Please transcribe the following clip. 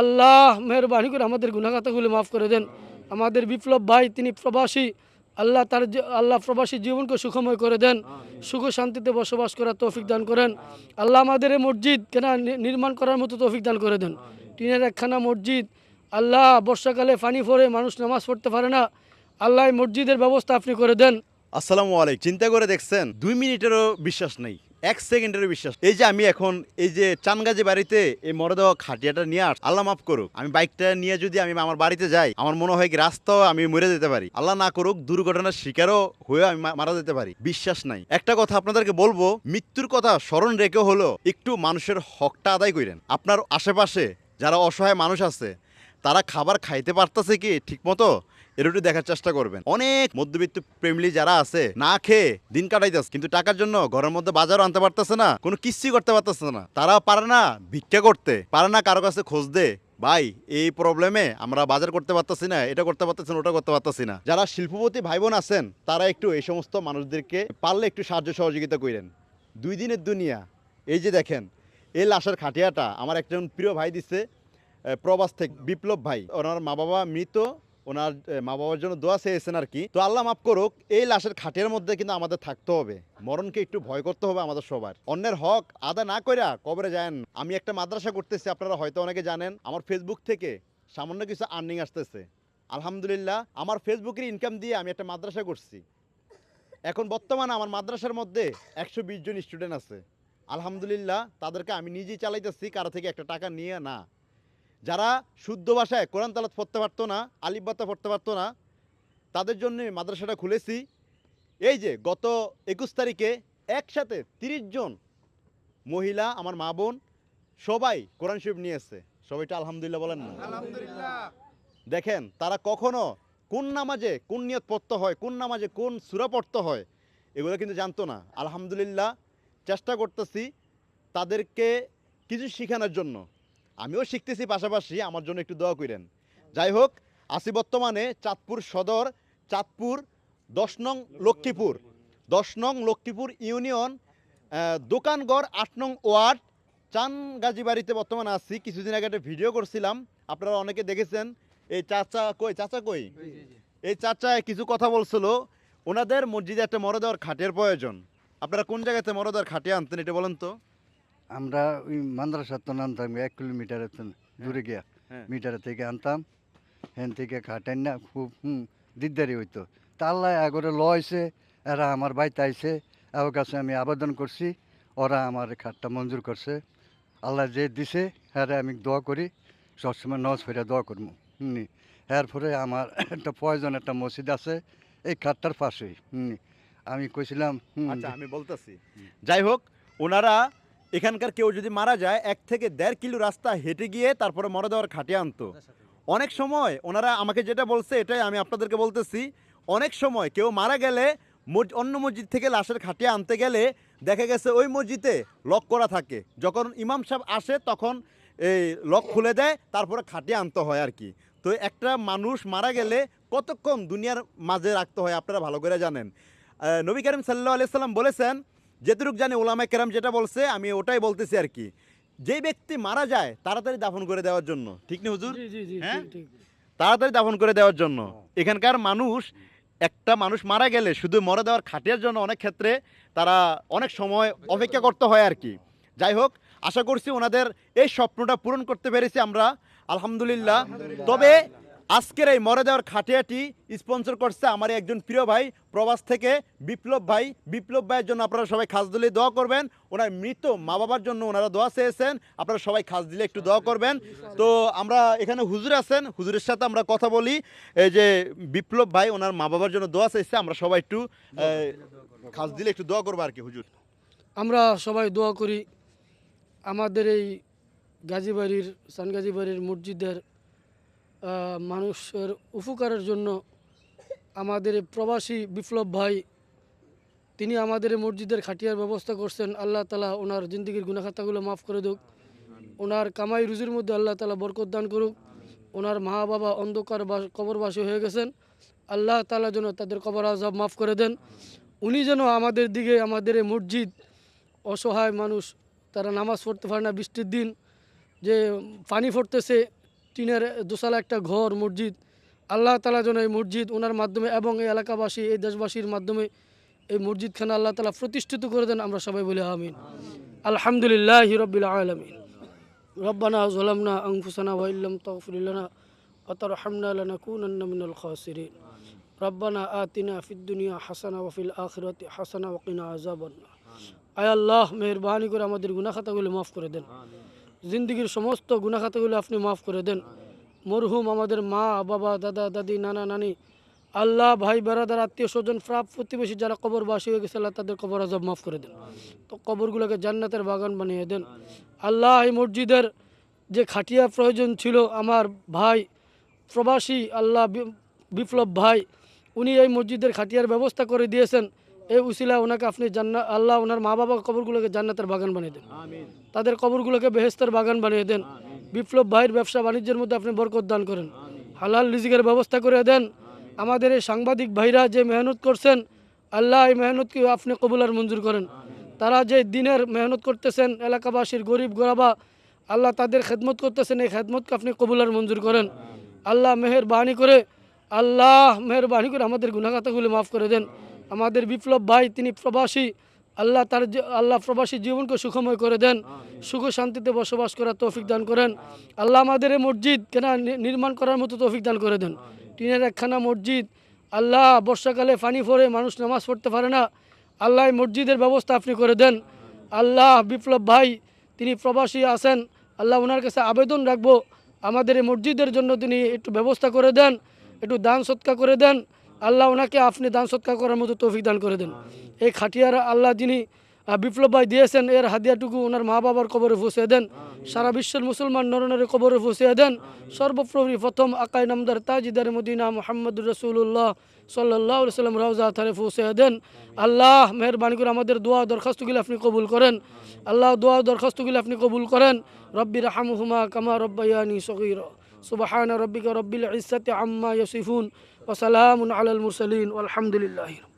আল্লাহ মেহরবানি করে আমাদের গুণাগাতাগুলো মাফ করে দেন। আমাদের বিপ্লব ভাই, তিনি প্রবাসী। আল্লাহ তার আল্লাহ প্রবাসী জীবনকে সুখময় করে দেন। সুখ শান্তিতে বসবাস করার তৌফিক দান করেন। আল্লাহ আমাদের মসজিদ কেনা নির্মাণ করার মতো তৌফিক দান করে দেন। টিনের একখানা মসজিদ। আল্লাহ বর্ষাকালে পানি পড়ে মানুষ নামাজ পড়তে পারে না। আল্লাহ মসজিদের ব্যবস্থা আপনি করে দেন। আসসালামু আলাইকুম। চিন্তা করে দেখছেন, দুই মিনিটেরও বিশ্বাস নেই। এক সেকেন্ডের বিশ্বাস এই যে আমি এখন, এই যে চানগাজি বাড়িতে এই মরে দেওয়া খাটিয়াটা নিয়ে আস, আল্লাহ মাফ করুক। আমি বাইকটা নিয়ে যদি আমি আমার বাড়িতে যাই, আমার মনে হয় কি রাস্তাও আমি মরে যেতে পারি। আল্লাহ না করুক, দুর্ঘটনার শিকারও হয়ে আমি মারা যেতে পারি। বিশ্বাস নাই। একটা কথা আপনাদেরকে বলব, মৃত্যুর কথা স্মরণ রেখে হলো একটু মানুষের হকটা আদায় করেন। আপনার আশেপাশে যারা অসহায় মানুষ আছে, তারা খাবার খাইতে পারতেছে কি ঠিক মতো এর একটু দেখার চেষ্টা করবেন। অনেক মধ্যবিত্ত প্রেমলি যারা আছে, না খেয়ে দিন কাটাইতেছে, কিন্তু টাকার জন্য ঘরের মধ্যে বাজারও আনতে পারতেছে না, কোনো কিস্তি করতে পারতেছে না। তারা পারে না ভিক্ষা করতে, পারে না কারও কাছে খোঁজ দে, ভাই, এই প্রবলেমে আমরা বাজার করতে পারতেছি না, এটা করতে পারতেছি না, ওটা করতে পারতেছি না। যারা শিল্পপতি ভাই বোন আছেন, তারা একটু এই সমস্ত মানুষদেরকে পারলে একটু সাহায্য সহযোগিতা করেন। দুই দিনের দুনিয়া, এই যে দেখেন, এই লাশের খাটিয়াটা আমার একজন প্রিয় ভাই দিছে প্রবাস থেকে, বিপ্লব ভাই। ওনার মা বাবা মৃত ওনার মা বাবার জন্য দোয়া চেয়েছেন আর কি। তো আল্লাহ মাফ করুক, এই লাশের খাটের মধ্যে কিন্তু আমাদের থাকতে হবে। মরণকে একটু ভয় করতে হবে আমাদের সবার। অন্যের হক আদা না কইরা কবরে যায়েন। আমি একটা মাদ্রাসা করতেছি, আপনারা হয়তো অনেকে জানেন। আমার ফেসবুক থেকে সামান্য কিছু আর্নিং আসতেছে। আলহামদুলিল্লাহ, আমার ফেসবুকের ইনকাম দিয়ে আমি একটা মাদ্রাসা করছি। এখন বর্তমানে আমার মাদ্রাসার মধ্যে একশো বিশ জন স্টুডেন্ট আছে। আলহামদুলিল্লাহ, তাদেরকে আমি নিজেই চালাইতেছি, কারও থেকে একটা টাকা নিয়ে না। যারা শুদ্ধ ভাষায় কোরআন তালাত পড়তে পারতো না আলিবাত্তা পড়তে পারতো না তাদের জন্য মাদ্রাসাটা খুলেছি। এই যে গত একুশ তারিখে একসাথে তিরিশ জন মহিলা আমার মা বোন সবাই কোরআন শরীফ নিয়ে এসছে। সবাইটা আলহামদুলিল্লাহ বলেন না। দেখেন তারা কখনো কোন নামাজে কোন নিয়ত পড়তে হয় কোন নামাজে কোন সুরা পড়তে হয় এগুলো কিন্তু জানতো না। আলহামদুলিল্লাহ চেষ্টা করতেছি তাদেরকে কিছু শেখানোর জন্য। আমিও শিখতেছি পাশাপাশি আমার জন্য একটু দোয়া করেন যাই হোক আসি বর্তমানে চাঁদপুর সদর চাঁদপুর দশ নং লক্ষ্মীপুর দশ নং লক্ষ্মীপুর ইউনিয়ন দোকানগড় আট নং ওয়ার্ড চান গাজী বাড়িতে বর্তমানে আসছি কিছুদিন আগে একটা ভিডিও করছিলাম আপনারা অনেকে দেখেছেন। এই চাচা কই চাচা কই? এই চাচা কিছু কথা বলছিল ওনাদের মসজিদে একটা মরদেওয়ার খাটের প্রয়োজন। আপনারা কোন জায়গাতে মরদেওয়ার খাটিয়ে আনতেন এটা বলেন তো? আমরা ওই মাদ্রাসা তো আনতাম এক কিলোমিটার দূরে গিয়া। হ্যাঁ। মিটার থেকে আনতাম হেন থেকে খাটাই না খুব হুম দিকদারি হইতো। তা আল্লাহ আগরে লইছে এরা আমার বাড়িতে আইছে এর কাছে আমি আবেদন করছি ওরা আমার খাটটা মঞ্জুর করছে। আল্লাহ যে দিছে হ্যাঁ আমি দোয়া করি সবসময় নজ ফেরা দোয়া করব হুম এর পরে আমার একটা প্রয়োজন একটা মসজিদ আছে এই খাটটার পাশেই হুম আমি কইছিলাম হুম, আচ্ছা আমি বলতেছি। যাই হোক ওনারা এখানকার কেউ যদি মারা যায়, এক থেকে দেড় কিলো রাস্তা হেঁটে গিয়ে তারপরে মরদেওয়ার খাটিয়ে আনতো। অনেক সময় ওনারা আমাকে যেটা বলছে, এটাই আমি আপনাদেরকে বলতেছি, অনেক সময় কেউ মারা গেলে অন্য মসজিদ থেকে লাশের খাটিয়ে আনতে গেলে দেখা গেছে ওই মসজিদে লক করা থাকে। যখন ইমাম সাহেব আসে, তখন এই লক খুলে দেয়, তারপরে খাটিয়ে আনতে হয় আর কি। তো একটা মানুষ মারা গেলে কতক্ষণ দুনিয়ার মাঝে রাখতে হয়, আপনারা ভালো করে জানেন। নবী করিম সাল্লাহ আলিয়াল্লাম বলেছেন যেটুক জানি ওলামা কেরাম যেটা বলছে আমি ওটাই বলতেছি আর কি। যেই ব্যক্তি মারা যায় তাড়াতাড়ি দাফন করে দেওয়ার জন্য। ঠিক না হুজুর? হ্যাঁ? তাড়াতাড়ি দাফন করে দেওয়ার জন্য। এখানকার মানুষ একটা মানুষ মারা গেলে শুধু মরে দেওয়ার খাটিয়ার জন্য অনেক ক্ষেত্রে তারা অনেক সময় অপেক্ষা করতে হয় আর কি। যাই হোক আশা করছি ওনাদের এই স্বপ্নটা পূরণ করতে পেরেছি আমরা। আলহামদুলিল্লাহ। তবে আজকের এই মরে দেওয়ার খাটিয়াটি স্পন্সর করছে আমার একজন প্রিয় ভাই, প্রবাস থেকে বিপ্লব ভাই। বিপ্লব ভাইয়ের জন্য আপনারা সবাই খাস দিলে দোয়া করবেন। ওনার মৃত মা বাবার জন্য ওনারা দোয়া চেয়েছেন। আপনারা সবাই খাস দিলে একটু দোয়া করবেন। তো আমরা এখানে হুজুর আছেন, হুজুরের সাথে আমরা কথা বলি। এই যে বিপ্লব ভাই, ওনার মা বাবার জন্য দোয়া চেয়েছে। আমরা সবাই একটু খাস দিলে একটু দোয়া করব আর কি হুজুর। আমরা সবাই দোয়া করি। আমাদের এই গাজীবাড়ির, সানগাজীবাড়ির মসজিদের মানুষের উপকারের জন্য আমাদের প্রবাসী বিপ্লব ভাই, তিনি আমাদের মসজিদের খাটিয়ার ব্যবস্থা করছেন। আল্লাহ তালা ওনার জিন্দগির গুণাখাতাগুলো মাফ করে দুক। ওনার কামাই রুজির মধ্যে আল্লাহ তালা বরকত দান করুক। ওনার মা বাবা অন্ধকার বাস- কবরবাসী হয়ে গেছেন। আল্লাহ তালা যেন তাদের কবর আজাব মাফ করে দেন। উনি যেন আমাদের দিকে, আমাদের মসজিদ, অসহায় মানুষ, তারা নামাজ পড়তে পারে না বৃষ্টির দিন, যে পানি পড়তেছে টিনের দোসালা একটা ঘর মসজিদ আল্লাহ তালা যেন এই মসজিদ ওনার মাধ্যমে এবং এই এলাকাবাসী এই দেশবাসীর মাধ্যমে এই মসজিদখানা আল্লাহ তালা প্রতিষ্ঠিত করে দেন আমরা সবাই বলি আমিন আলহামদুলিল্লাহ রবিল আলমিন ربنا ظلمنا أنفسنا وإن لم تغفر لنا وترحمنا لنكونن من الخاسرين ربنا آتنا في الدنيا حسنة وفي الآخرة حسنة وقنا عذاب النار আয় আল্লাহ মেহরবানি করে আমাদের গুনাখাতাগুলো মাফ করে দেন জিন্দগির সমস্ত গুনাখাতাগুলো আপনি মাফ করে দেন। মরহুম আমাদের মা, বাবা, দাদা, দাদি, নানা, নানি, আল্লাহ, ভাই বেড়াদার আত্মীয় স্বজন প্রাপ প্রতিবেশী যারা কবরবাসী হয়ে গেছে, আল্লাহ তাদের কবর আজব মাফ করে দেন। তো কবরগুলোকে জান্নাতের বাগান বানিয়ে দেন। আল্লাহ এই মসজিদের যে খাটিয়া প্রয়োজন ছিল আমার ভাই, প্রবাসী আল্লাহ বিপ্লব ভাই, উনি এই মসজিদের খাটিয়ার ব্যবস্থা করে দিয়েছেন। এই উসিলা ওনাকে আপনি জান্না আল্লাহ ওনার মা বাবা কবরগুলোকে জান্নাতের বাগান বানিয়ে দেন। তাদের কবরগুলোকে বেহেস্তের বাগান বানিয়ে দেন। বিপ্লব ভাইয়ের ব্যবসা বাণিজ্যের মধ্যে আপনি বরকত দান করেন। হালাল রিজিকের ব্যবস্থা করে দেন। আমাদের এই সাংবাদিক ভাইরা যে মেহনত করছেন আল্লাহ এই মেহনতকে আপনি কবুল আর মঞ্জুর করেন। তারা যে দিনের মেহনত করতেছেন এলাকাবাসীর গরিব গোরাবা আল্লাহ তাদের খেদমত করতেছেন এই খেদমতকে আপনি কবুল আর মঞ্জুর করেন। আল্লাহ মেহের বাণী করে আল্লাহ মেহের মেহরবানি করে আমাদের গুণাগাতাগুলো মাফ করে দেন। আমাদের বিপ্লব ভাই তিনি প্রবাসী। আল্লাহ তার আল্লাহ প্রবাসী জীবনকে সুখময় করে দেন। সুখ শান্তিতে বসবাস করার তৌফিক দান করেন। আল্লাহ আমাদের এই মসজিদ কেনা নির্মাণ করার মতো তৌফিক দান করে দেন। টিনের একখানা মসজিদ। আল্লাহ বর্ষাকালে পানি পড়ে মানুষ নামাজ পড়তে পারে না। আল্লাহ এই মসজিদের ব্যবস্থা আপনি করে দেন। আল্লাহ বিপ্লব ভাই তিনি প্রবাসী আছেন। আল্লাহ ওনার কাছে আবেদন রাখব। আমাদের এই মসজিদের জন্য তিনি একটু ব্যবস্থা করে দেন একটু দান সৎকা করে দেন। আল্লাহ ওনাকে আপনি দান সৎকার করার মতো তৌফিক দান করে দেন। এই খাটিয়ার আল্লাহ যিনি বিপ্লব ভাই দিয়েছেন, এর হাদিয়াটুকু ওনার মা বাবার কবরে ফুসিয়ে দেন। সারা বিশ্বের মুসলমান নরনারী কবরে ফুসিয়ে দেন। সর্বপ্রভী প্রথম আকাই নামদার তাজিদার মদিনা মোহাম্মদ রসুল্লাহ সাল্লাহ সাল্লাম রওজা থারে ফুসিয়ে দেন। আল্লাহ মেহরবানি করে আমাদের দোয়া দরখাস্তগুলি আপনি কবুল করেন। আল্লাহ দোয়া দরখাস্তগুলি আপনি কবুল করেন। রব্বি রাহামহুমা কামা রব্বায়ানি সগীর। সুবহান রব্বিকা রব্বিল ইজ্জাতি আম্মা ইয়াসিফুন। وسلام على المرسلين والحمد لله رب